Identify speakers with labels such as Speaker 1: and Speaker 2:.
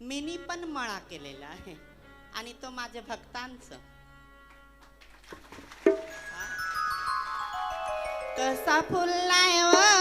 Speaker 1: Mini पण मळा केलेला आहे. आणि तो माझ्या भक्तांचं. कसा फुललाय व?